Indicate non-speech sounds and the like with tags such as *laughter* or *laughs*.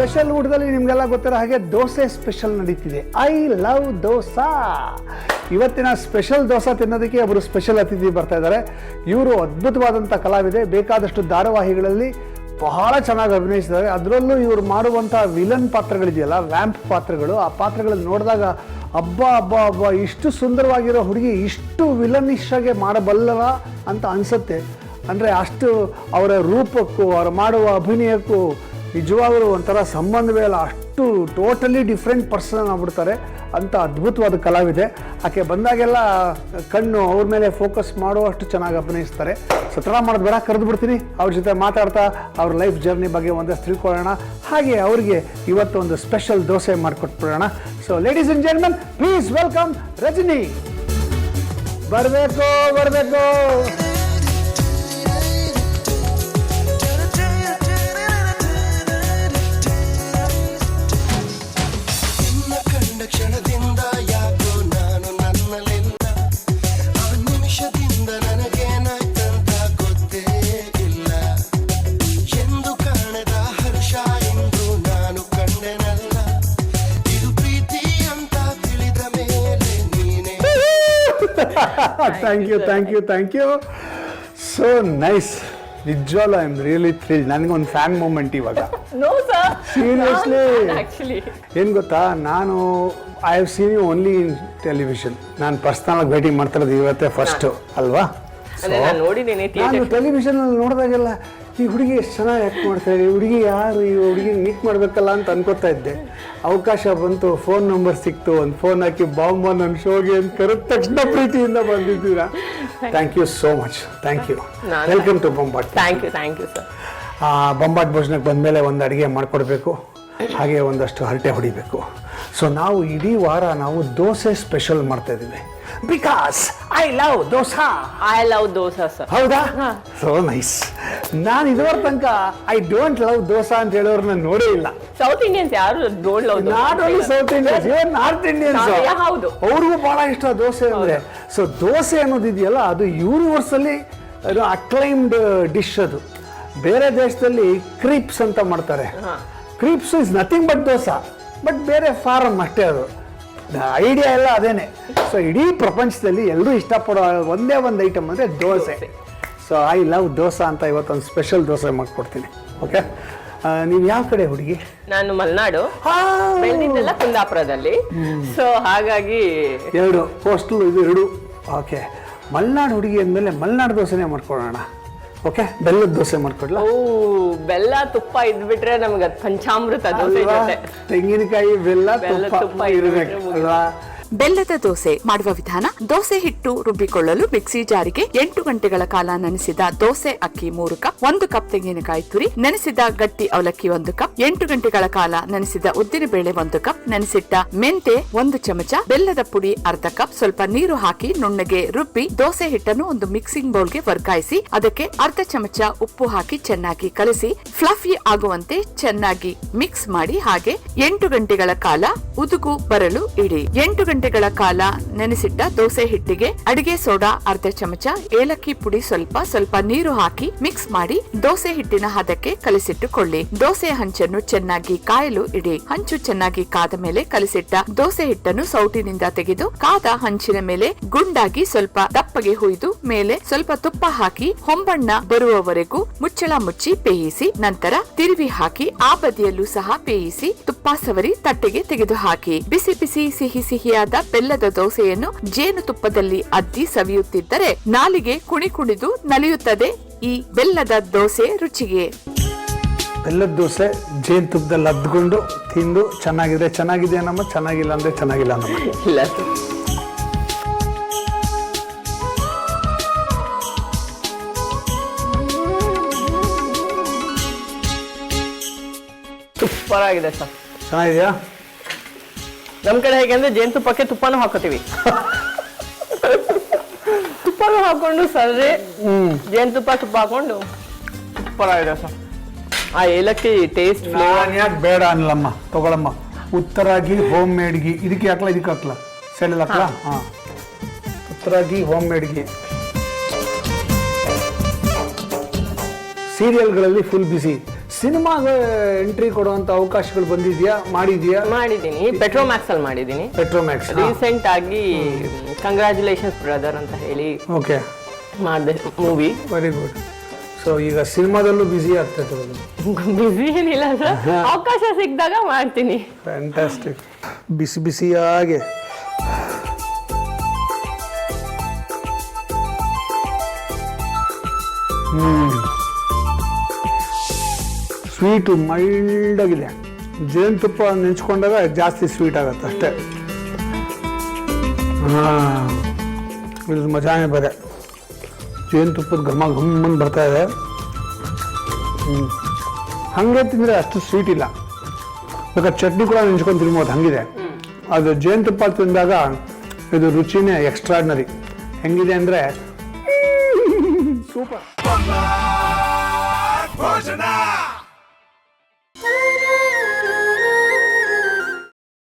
Special ಊಟದಲ್ಲಿ ನಿಮಗೆಲ್ಲ ಗೊತ್ತಿರೋ ಹಾಗೆ ದೋಸೆ ಸ್ಪೆಷಲ್ ನಡೀತಿದೆ. I love dosa. ಇವತ್ತಿನ ಸ್ಪೆಷಲ್ ದೋಸೆ ತಿನ್ನೋದಕ್ಕೆ ಒಬ್ಬರು ಸ್ಪೆಷಲ್ ಅತಿಥಿ ಬರ್ತಾ ಇದ್ದಾರೆ. ಇವರು ಅದ್ಭುತವಾದಂಥ ಕಲಾವಿದೆ, ಬೇಕಾದಷ್ಟು ಧಾರಾವಾಹಿಗಳಲ್ಲಿ ಬಹಳ ಚೆನ್ನಾಗಿ ಅಭಿನಯಿಸಿದ್ದಾರೆ. ಅದರಲ್ಲೂ ಇವರು ಮಾಡುವಂಥ ವಿಲನ್ ಪಾತ್ರಗಳಿದೆಯಲ್ಲ, ವ್ಯಾಂಪ್ ಪಾತ್ರಗಳು, ಆ ಪಾತ್ರಗಳನ್ನು ನೋಡಿದಾಗ ಅಬ್ಬಾ ಅಬ್ಬಾ ಅಬ್ಬಾ, ಇಷ್ಟು ಸುಂದರವಾಗಿರೋ ಹುಡುಗಿ ಇಷ್ಟು ವಿಲನಿಶ್ ಆಗಿ ಮಾಡಬಲ್ಲವ ಅಂತ ಅನಿಸುತ್ತೆ. ಅಂದರೆ ಅಷ್ಟು ಅವರ ರೂಪಕ್ಕೂ, ಅವರು ಮಾಡುವ ಅಭಿನಯಕ್ಕೂ ನಿಜವಾಗಲೂ ಒಂಥರ ಸಂಬಂಧವೇ ಇಲ್ಲ. ಅಷ್ಟು ಟೋಟಲಿ ಡಿಫ್ರೆಂಟ್ ಪರ್ಸನ್ ಆಗ್ಬಿಡ್ತಾರೆ. ಅಂತ ಅದ್ಭುತವಾದ ಕಲಾವಿದೆ. ಆಕೆ ಬಂದಾಗೆಲ್ಲ ಕಣ್ಣು ಅವ್ರ ಮೇಲೆ ಫೋಕಸ್ ಮಾಡುವಷ್ಟು ಚೆನ್ನಾಗಿ ಅಭಿನಯಿಸ್ತಾರೆ. ಸತ್ರ, ಮಾಡೋದು ಬೇಡ, ಕರೆದು ಬಿಡ್ತೀನಿ. ಅವ್ರ ಜೊತೆ ಮಾತಾಡ್ತಾ ಅವ್ರ ಲೈಫ್ ಜರ್ನಿ ಬಗ್ಗೆ ಒಂದಷ್ಟು ತಿಳ್ಕೊಳ್ಳೋಣ. ಹಾಗೆ ಅವರಿಗೆ ಇವತ್ತು ಒಂದು special dosa ಮಾಡಿಕೊಟ್ಬಿಡೋಣ. So ladies and gentleman please welcome Rajani. ಬರಬೇಕು ಬರಬೇಕು. Thank you thank you thank you so nice ನಿಜವಾಗ್ಲೂ ಐ ಆಮ್ ರಿಯಲಿ ಥ್ರಿಲ್ ನನಗೊಂದು ಫ್ಯಾನ್ ಮೂಮೆಂಟ್ ಇವಾಗ. *laughs* ಸೀರಿಯಸ್ಲಿ. ಏನು ಗೊತ್ತಾ? ನಾನು I have seen you only in television ನಾನು ಪರ್ಸ್ನಲ್ ಭೇಟಿ ಮಾಡ್ತಿರೋದು ಇವತ್ತೇ ಫಸ್ಟು ಅಲ್ವಾ? ನಾನು ಟೆಲಿವಿಷನ್ ನೋಡಿದಾಗೆಲ್ಲ ಈ ಹುಡುಗಿ ಎಷ್ಟು ಚೆನ್ನಾಗಿ ಆ್ಯಕ್ಟ್ ಮಾಡ್ತಾ ಈ ಹುಡುಗಿ ಯಾರು? ಈ ಹುಡುಗಿ ಮೀಟ್ ಮಾಡಬೇಕಲ್ಲ ಅಂತ ಅನ್ಕೋತಾ ಇದ್ದೆ. ಅವಕಾಶ ಬಂತು ಫೋನ್ ನಂಬರ್ ಸಿಕ್ತು. ಒಂದು ಫೋನ್ ಹಾಕಿ ಬಾಂಬ ನನ್ನ ಶೋಗೆ ಅಂತ ಕರೆದ ತಕ್ಷಣ ಪ್ರೀತಿಯಿಂದ ಬಂದಿದ್ದೀರಾ? Thank you so much thank you welcome to Bombat thank you thank you sir ಆ, ಬೊಂಬಾಟ್ ಭೋಜನಕ್ಕೆ ಬಂದಮೇಲೆ ಒಂದು ಅಡುಗೆ ಮಾಡಿಕೊಡ್ಬೇಕು. ಹಾಗೆ ಒಂದಷ್ಟು ಹರಟೆ ಹೊಡಿಬೇಕು. ಸೊ ನಾವು ಇಡೀ ವಾರ ನಾವು ದೋಸೆ ಸ್ಪೆಷಲ್ ಮಾಡ್ತಾ ಇದ್ದೀವಿ. Because I love dosa I love dosa sir ಹೌದಾ? ಸೊ ನೈಸ್ ನಾನು ಇದುವರ ತನಕ ಐ ಡೋಂಟ್ ಲವ್ ದೋಸಾ ಅಂತ ಹೇಳೋರ್ನ ನೋಡೇ ಇಲ್ಲ. ಸೌತ್ ಇಂಡಿಯನ್ಸ್ ಯಾರು don't love not only South Indians even North Indians ಹೌದು. ಅವ್ರಿಗೂ ಬಹಳ ಇಷ್ಟ ದೋಸೆ ಅಂದ್ರೆ. ಸೊ ದೋಸೆ ಅನ್ನೋದಿದೆಯಲ್ಲ ಅದು ಯೂನಿವರ್ಸಲ್ಲಿ ಅಕ್ಲೈಮ್ಡ್ ಡಿಶ್ ಅದು. ಬೇರೆ ದೇಶದಲ್ಲಿ ಕ್ರೀಪ್ಸ್ ಅಂತ ಮಾಡ್ತಾರೆ. Crepes is nothing but dosa but ಬೇರೆ ಫಾರಮ್ ಅಷ್ಟೇ ಅದು. ಐಡಿಯಾ ಎಲ್ಲ ಅದೇನೆ. ಸೊ ಇಡೀ ಪ್ರಪಂಚದಲ್ಲಿ ಎಲ್ಲರೂ ಇಷ್ಟಪಡೋ ಒಂದೇ ಒಂದು ಐಟಮ್ ಅಂದರೆ dosa. So I love dosa ಅಂತ ಇವತ್ತೊಂದು ಸ್ಪೆಷಲ್ ದೋಸೆ ಮಾಡಿಕೊಡ್ತೀನಿ. ಓಕೆ ನೀವು ಯಾವ ಕಡೆ ಹುಡುಗಿ? ನಾನು ಮಲೆನಾಡು. ಬೆಳೆದಿದ್ದೆಲ್ಲ ಕುಂದಾಪುರದಲ್ಲಿ. ಸೊ ಹಾಗಾಗಿ ಎರಡು ಪೋಸ್ಟಲ್ ಇದು ಎರಡು. ಓಕೆ ಮಲೆನಾಡು ಹುಡುಗಿ ಅಂದಮೇಲೆ ಮಲೆನಾಡು ದೋಸೆನೇ ಮಾಡ್ಕೊಳ್ಳೋಣ. ಓಕೆ ಬೆಲ್ಲದ ದೋಸೆ ಮಾಡ್ಕೊಡ್ಲಾ? ಓ ಬೆಲ್ಲ ತುಪ್ಪ ಇದ್ಬಿಟ್ರೆ ನಮ್ಗೆ ಅದು ಪಂಚಾಮೃತ ದೋಸೆ? ಜೊತೆ. ತೆಂಗಿನಕಾಯಿ ಬೆಲ್ಲ ಬೆಲ್ಲ, ತುಪ್ಪ ತುಪ್ಪ ಇರಬೇಕು ಅಲ್ವಾ? ಬೆಲ್ಲದ ದೋಸೆ ಮಾಡುವ ವಿಧಾನ, ದೋಸೆ ಹಿಟ್ಟು ರುಬ್ಬಿಕೊಳ್ಳಲು ಮಿಕ್ಸಿ ಜಾರಿಗೆ ಎಂಟು ಗಂಟೆಗಳ ಕಾಲ ನೆನೆಸಿದ ದೋಸೆ ಅಕ್ಕಿ ಮೂರು ಕಪ್, ಒಂದು ಕಪ್ ತೆಂಗಿನಕಾಯಿ ತುರಿ, ನೆನೆಸಿದ ಗಟ್ಟಿ ಅವಲಕ್ಕಿ ಒಂದು ಕಪ್, ಎಂಟು ಗಂಟೆಗಳ ಕಾಲ ನೆನೆಸಿದ ಉದ್ದಿನ ಬೇಳೆ ಒಂದು ಕಪ್, ನೆನೆಸಿಟ್ಟ ಮೆಂತೆ ಒಂದು ಚಮಚ, ಬೆಲ್ಲದ ಪುಡಿ ಅರ್ಧ ಕಪ್, ಸ್ವಲ್ಪ ನೀರು ಹಾಕಿ ನುಣ್ಣಗೆ ರುಬ್ಬಿ ದೋಸೆ ಹಿಟ್ಟನ್ನು ಒಂದು ಮಿಕ್ಸಿಂಗ್ ಬೌಲ್ಗೆ ವರ್ಗಾಯಿಸಿ, ಅದಕ್ಕೆ ಅರ್ಧ ಚಮಚ ಉಪ್ಪು ಹಾಕಿ ಚೆನ್ನಾಗಿ ಕಲಸಿ, ಫ್ಲಫಿ ಆಗುವಂತೆ ಚೆನ್ನಾಗಿ ಮಿಕ್ಸ್ ಮಾಡಿ ಹಾಗೆ ಎಂಟು ಗಂಟೆಗಳ ಕಾಲ ಉದುಗು, ಬರಲು ಇಡಿ. ಎಂಟು ಗಂಟೆಗಳ ಕಾಲ ನೆನೆಸಿಟ್ಟ ದೋಸೆ ಹಿಟ್ಟಿಗೆ ಅಡಿಗೆ ಸೋಡಾ ಅರ್ಧ ಚಮಚ, ಏಲಕ್ಕಿ ಪುಡಿ ಸ್ವಲ್ಪ ಸ್ವಲ್ಪ ನೀರು ಹಾಕಿ ಮಿಕ್ಸ್ ಮಾಡಿ ದೋಸೆ ಹಿಟ್ಟಿನ ಹದಕ್ಕೆ ಕಲಿಸಿಟ್ಟುಕೊಳ್ಳಿ. ದೋಸೆ ಹಂಚನ್ನು ಚೆನ್ನಾಗಿ ಕಾಯಲು ಇಡಿ. ಹಂಚು ಚೆನ್ನಾಗಿ ಕಾದ ಮೇಲೆ ಕಲಿಸಿಟ್ಟ ದೋಸೆ ಹಿಟ್ಟನ್ನು ಸೌಟಿನಿಂದ ತೆಗೆದು ಕಾದ ಹಂಚಿನ ಮೇಲೆ ಗುಂಡಾಗಿ ಸ್ವಲ್ಪ ದಪ್ಪಗೆ ಹುಯ್ದು ಮೇಲೆ ಸ್ವಲ್ಪ ತುಪ್ಪ ಹಾಕಿ ಹೊಂಬಣ್ಣ ಬರುವವರೆಗೂ ಮುಚ್ಚಳ ಮುಚ್ಚಿ ಬೇಯಿಸಿ ನಂತರ ತಿರುವಿ ಹಾಕಿ ಆ ಬದಿಯಲ್ಲೂ ಸಹ ಬೇಯಿಸಿ ತುಪ್ಪ ಸವರಿ ತಟ್ಟೆಗೆ ತೆಗೆದು ಹಾಕಿ ಬಿಸಿ ಬಿಸಿ ಸಿಹಿ ಸಿಹಿಯಾದ ಬೆಲ್ಲದ ದೋಸೆಯನ್ನು ಜೇನುತುಪ್ಪದಲ್ಲಿ ಅದ್ದಿ ಸವಿಯುತ್ತಿದ್ದರೆ ನಾಲಿಗೆ ಕುಣಿ ಕುಣಿದು ನಲಿಯುತ್ತದೆ ಈ ಬೆಲ್ಲದ ದೋಸೆ ರುಚಿಗೆ. ಬೆಲ್ಲದ ದೋಸೆ ಜೇನುತುಪ್ಪದಲ್ಲಿ ಅದ್ಕೊಂಡು ತಿಂದು ಚೆನ್ನಾಗಿದೆ ಚೆನ್ನಾಗಿದೆ ನಮ್ಮ ಚೆನ್ನಾಗಿಲ್ಲ ಅಂದ್ರೆ ಚೆನ್ನಾಗಿಲ್ಲ ನಮ್ಮ ಇಲ್ಲ ಸೂಪರ್ ಆಗಿದೆ ಸರ್. ಚೆನ್ನಾಗಿದೆಯಾ? ನಮ್ ಕಡೆ ಹೇಗೆ ಅಂದ್ರೆ ಜೇನುತುಪ್ಪಕ್ಕೆ ತುಪ್ಪನೂ ಹಾಕೋತೀವಿ. ತುಪ್ಪನೂ ಹಾಕೊಂಡು ಸರಿ ಜೇನುತುಪ್ಪ ತುಪ್ಪ ಹಾಕೊಂಡು. ಸೂಪರ್ ಆಗಿದೆ ಸರ್. ಆ ಏಲಕ್ಕಿ ಟೇಸ್ಟ್ ನಾನು ಯಾಕೆ ಬೇಡ ಅನ್ಲಮ್ಮ? ತಗೊಳಮ್ಮ. ಉತ್ತರಾಗಿ ಹೋಮ್ ಮೇಡ್ಗಿ ಇದಕ್ಕೆ ಹಾಕ್ಲ ಇದಕ್ಕೆ ಹಾಕ್ಲ? ಸೈಡಲ್ಲಿ ಹಾಕ್ಲ? ಹಾಂ. ಉತ್ತರಾಗಿ ಹೋಮ್ ಮೇಡ್ಗಿ ಸೀರಿಯಲ್ಗಳಲ್ಲಿ ಫುಲ್ ಬಿಸಿ ಸಿನಿಮಾಗೆ ಎಂಟ್ರಿ ಕೊಡುವಂತ ಅವಕಾಶಗಳು ಬಂದಿದ್ಯಾ? ಮಾಡಿದ್ಯಾ? ಮಾಡಿದ್ದೀನಿ. ಪೆಟ್ರೋಮ್ಯಾಕ್ಸ್ ಅಲ್ಲಿ ಮಾಡಿದ್ದೀನಿ. ಪೆಟ್ರೋಮ್ಯಾಕ್ಸ್ ರೀಸೆಂಟ್ ಆಗಿ ಕಂಗ್ರ್ಯಾಚುಲೇಷನ್ಸ್ ಬ್ರದರ್ ಅಂತ ಹೇಳಿ ಓಕೆ ಮಾಡಿದೆ ಮೂವಿ ವೆರಿ ಗುಡ್ ಸೊ ಈಗ ಸಿನಿಮಾದಲ್ಲೂ ಬ್ಯುಸಿ ಆಗ್ತಾ ಬ್ಯುಸಿ ಬಿಸಿ ಏನಿಲ್ಲ ಸರ್ ಅವಕಾಶ ಸಿಕ್ಕಿದಾಗ ಮಾಡ್ತೀನಿ. ಫ್ಯಾಂಟಾಸ್ಟಿಕ್ ಬಿಸಿ ಬಿಸಿಯಾಗೆ. ಸ್ವೀಟು ಮೈಲ್ಡ್ ಆಗಿದೆ ಜೇನುತುಪ್ಪ ನೆಂಚ್ಕೊಂಡಾಗ ಜಾಸ್ತಿ ಸ್ವೀಟ್ ಆಗುತ್ತೆ ಅಷ್ಟೇ. ಹಾಂ ಇದ್ರ ಮಜಾನೇ ಬೇರೆ. ಜೇನುತುಪ್ಪದ ಘಮ ಘಮ್ಮನ್ ಬರ್ತಾ ಇದೆ. ಹಂಗೆ ತಿಂದರೆ ಅಷ್ಟು ಸ್ವೀಟ್ ಇಲ್ಲ. ಬೇಕಾದ್ರೆ ಚಟ್ನಿ ಕೂಡ ನೆಂಚ್ಕೊಂಡು ತಿನ್ಬೋದು, ಹಂಗಿದೆ. ಅದು ಜೇನುತುಪ್ಪ ತಿಂದಾಗ ಇದು ರುಚಿನೇ ಎಕ್ಸ್ಟ್ರಾಡ್ನರಿ ಹೆಂಗಿದೆ ಅಂದರೆ *laughs* ಸೂಪರ್. ಭೋಜನ!